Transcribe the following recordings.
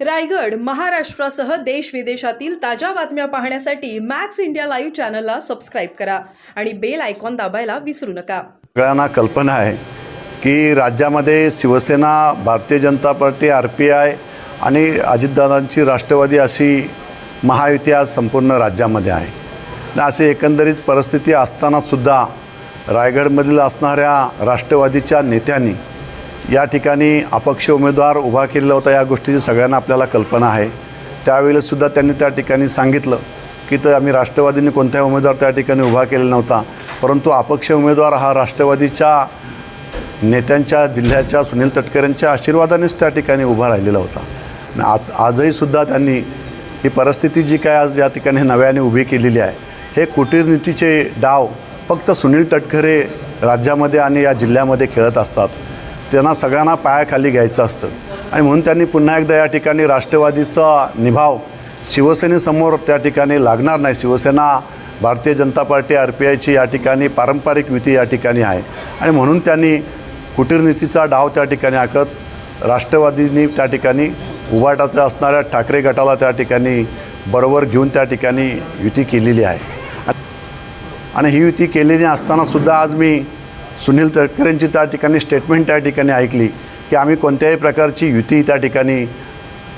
रायगड महाराष्ट्रासह देश विदेशातील ताज्या बातम्या पाहण्यासाठी मॅक्स इंडिया लाईव्ह चॅनलला सबस्क्राईब करा आणि बेल आयकॉन दाबायला विसरू नका. सगळ्यांना कल्पना आहे की राज्यामध्ये Shivsena Bharatiya Janata party R P I आणि अजितदादांची राष्ट्रवादी अशी महायुती आज संपूर्ण राज्यामध्ये आहे. अशी एकंदरीत परिस्थिती असतानासुद्धा रायगडमधील असणाऱ्या राष्ट्रवादीच्या नेत्यांनी या ठिकाणी अपक्ष उमेदवार उभा केलेला होता या गोष्टीची सगळ्यांना आपल्याला कल्पना आहे. त्यावेळेसुद्धा त्यांनी त्या ठिकाणी सांगितलं की तर आम्ही राष्ट्रवादीने कोणताही उमेदवार त्या ठिकाणी उभा केलेला नव्हता. परंतु अपक्ष उमेदवार हा राष्ट्रवादीच्या नेत्यांच्या जिल्ह्याच्या सुनील तटकरेंच्या आशीर्वादानेच त्या ठिकाणी उभा राहिलेला होता. आज आजही सुद्धा त्यांनी ही परिस्थिती जी काय आज या ठिकाणी नव्याने उभी केलेली आहे हे कुटीरनीतीचे डाव फक्त सुनील तटकरे राज्यामध्ये आणि या जिल्ह्यामध्ये खेळत असतात. त्यांना सगळ्यांना पायाखाली घ्यायचं असतं. आणि म्हणून त्यांनी पुन्हा एकदा या ठिकाणी राष्ट्रवादीचा निभाव शिवसेनेसमोर त्या ठिकाणी लागणार नाही. Shiv Sena Bharatiya Janata party R P आयची या ठिकाणी पारंपरिक युती या ठिकाणी आहे. आणि म्हणून त्यांनी कुटीरनीतीचा डाव त्या ठिकाणी आखत राष्ट्रवादींनी त्या ठिकाणी उभाटाचं असणाऱ्या ठाकरे गटाला त्या ठिकाणी बरोबर घेऊन त्या ठिकाणी युती केलेली आहे. आणि ही युती केलेली असतानासुद्धा आज मी सुनील तटकरेंची त्या ठिकाणी स्टेटमेंट त्या ठिकाणी ऐकली की आम्ही कोणत्याही प्रकारची युती त्या ठिकाणी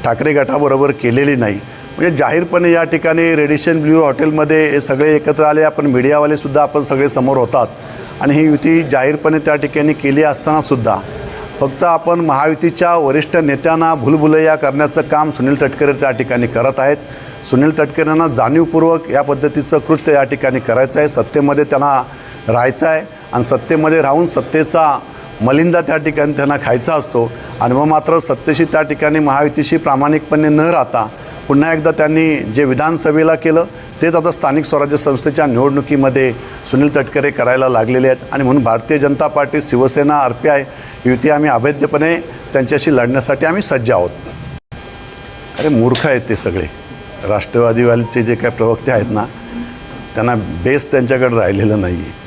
ठाकरे गटाबरोबर केलेली नाही. म्हणजे जाहीरपणे या ठिकाणी रेडिशन ब्ल्यू हॉटेलमध्ये हे सगळे एकत्र आले आपण मीडियावालेसुद्धा आपण सगळे समोर होतात. आणि ही युती जाहीरपणे त्या ठिकाणी केली असतानासुद्धा फक्त आपण महायुतीच्या वरिष्ठ नेत्यांना भुलभुलैया करण्याचं काम सुनील तटकरे त्या ठिकाणी करत आहेत. सुनील तटकरेंना जाणीवपूर्वक या पद्धतीचं कृत्य या ठिकाणी करायचं आहे. सत्तेमध्ये त्यांना राहायचं आहे. आणि सत्तेमध्ये राहून सत्तेचा मलिंदा त्या ठिकाणी त्यांना खायचा असतो. आणि मग मात्र सत्तेशी त्या ठिकाणी महायुतीशी प्रामाणिकपणे न राहता पुन्हा एकदा त्यांनी जे विधानसभेला केलं तेच आता स्थानिक स्वराज्य संस्थेच्या निवडणुकीमध्ये सुनील तटकरे करायला लागलेले आहेत. आणि म्हणून Bharatiya Janata party Shivsena R P I युती आम्ही अभेद्यपणे त्यांच्याशी लढण्यासाठी आम्ही सज्ज आहोत. अरे मूर्ख आहेत ते सगळे. राष्ट्रवादीवालीचे जे काही प्रवक्ते आहेत ना त्यांना बेस त्यांच्याकडे राहिलेलं नाही आहे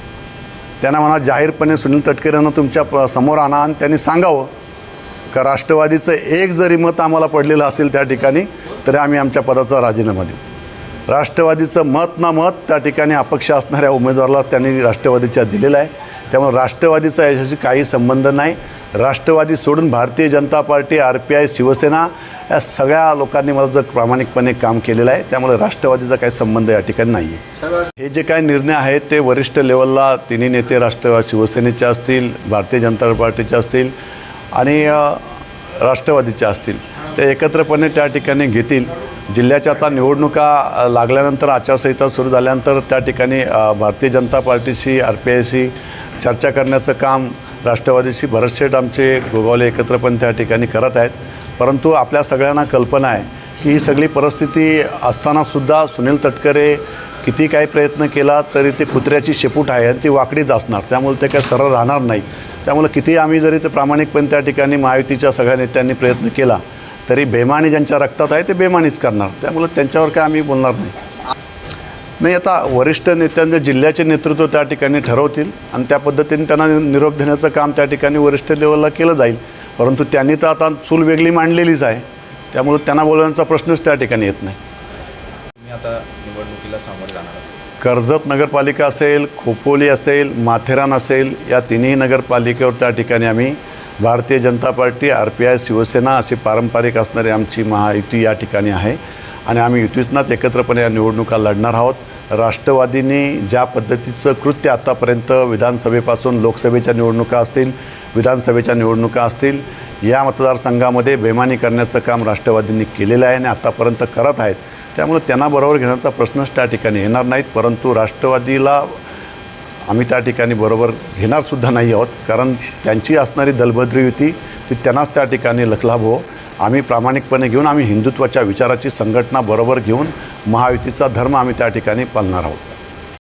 त्यांना म्हणा जाहीरपणे सुनील तटकरेंना तुमच्या प- समोर आणा आणि त्यांनी सांगावं का राष्ट्रवादीचं एक जरी मत आम्हाला पडलेलं असेल त्या ठिकाणी तरी आम्ही आमच्या पदाचा राजीनामा देऊ. राष्ट्रवादीचं मत ना मत त्या ठिकाणी अपक्ष असणाऱ्या उमेदवाराला त्यांनी राष्ट्रवादीच्या दिलेलं आहे. त्यामुळे राष्ट्रवादीचा याच्याशी काही संबंध नाही. राष्ट्रवादी सोडून Bharatiya Janata party R P I Shivsena या सगळ्या लोकांनी मला जर प्रामाणिकपणे काम केलेलं आहे त्यामुळे राष्ट्रवादीचा काही संबंध या ठिकाणी नाही आहे. हे जे काही निर्णय आहेत ते वरिष्ठ लेवलला तिन्ही नेते राष्ट्र शिवसेनेचे असतील भारतीय जनता पार्टीचे असतील आणि राष्ट्रवादीचे असतील. ते एकत्रपणे त्या ठिकाणी घेतील. जिल्ह्याच्या आता निवडणुका लागल्यानंतर आचारसंहिता सुरू झाल्यानंतर त्या ठिकाणी भारतीय जनता पार्टीशी आर पी आयशी चर्चा करण्याचं काम राष्ट्रवादीशी भरतशेठ आमचे गोगावले एकत्रपणे त्या ठिकाणी करत आहेत. परंतु आपल्या सगळ्यांना कल्पना आहे की ही सगळी परिस्थिती असतानासुद्धा सुनील तटकरे किती काही प्रयत्न केला तरी ते कुत्र्याची शेपूट आहे आणि ती वाकडीच असणार त्यामुळे ते काही सरळ राहणार नाही. त्यामुळे किती आम्ही जरी ते प्रामाणिकपणे त्या ठिकाणी महायुतीच्या सगळ्या नेत्यांनी प्रयत्न केला तरी बेमानी ज्यांच्या रक्तात आहे ते बेमानीच करणार. त्यामुळे त्यांच्यावर काय आम्ही बोलणार नाही. नाही आता वरिष्ठ नेत्यांचे जिल्ह्याचे नेतृत्व त्या ठिकाणी ठरवतील आणि त्या पद्धतीने त्यांना निरोप देण्याचं काम त्या ठिकाणी वरिष्ठ लेवलला केलं जाईल. परंतु त्यांनी तर आता चूल वेगळी मांडलेलीच आहे. त्यामुळे त्यांना बोलवण्याचा प्रश्नच त्या ठिकाणी येत नाही. आता निवडणुकीला सामोरं जाणार आहात. कर्जत नगरपालिका असेल खोपोली असेल माथेरान असेल या तिन्ही नगरपालिकेवर त्या ठिकाणी आम्ही Bharatiya Janata party R P I Shivsena असे पारंपरिक असणारी आमची महायुती या ठिकाणी आहे. आणि आम्ही युतीतनाच एकत्रपणे या निवडणुका लढणार आहोत. राष्ट्रवादीने ज्या पद्धतीचं कृत्य आत्तापर्यंत विधानसभेपासून लोकसभेच्या निवडणुका असतील विधानसभेच्या निवडणुका असतील या मतदारसंघामध्ये बेमानी करण्याचं काम राष्ट्रवादींनी केलेलं आहे आणि आत्तापर्यंत करत आहेत. त्यामुळे त्यांना बरोबर घेण्याचा प्रश्नच त्या ठिकाणी येणार नाहीत. परंतु राष्ट्रवादीला आम्ही त्या ठिकाणी बरोबर घेणारसुद्धा नाही आहोत. कारण त्यांची असणारी दलबद्री युती ती त्यांनाच त्या ठिकाणी लखलाभ. हो आम्ही प्रामाणिकपणे घेऊन आम्ही हिंदुत्वाच्या विचाराची संघटना बरोबर घेऊन महायुतीचा धर्म आम्ही त्या ठिकाणी पालणार आहोत.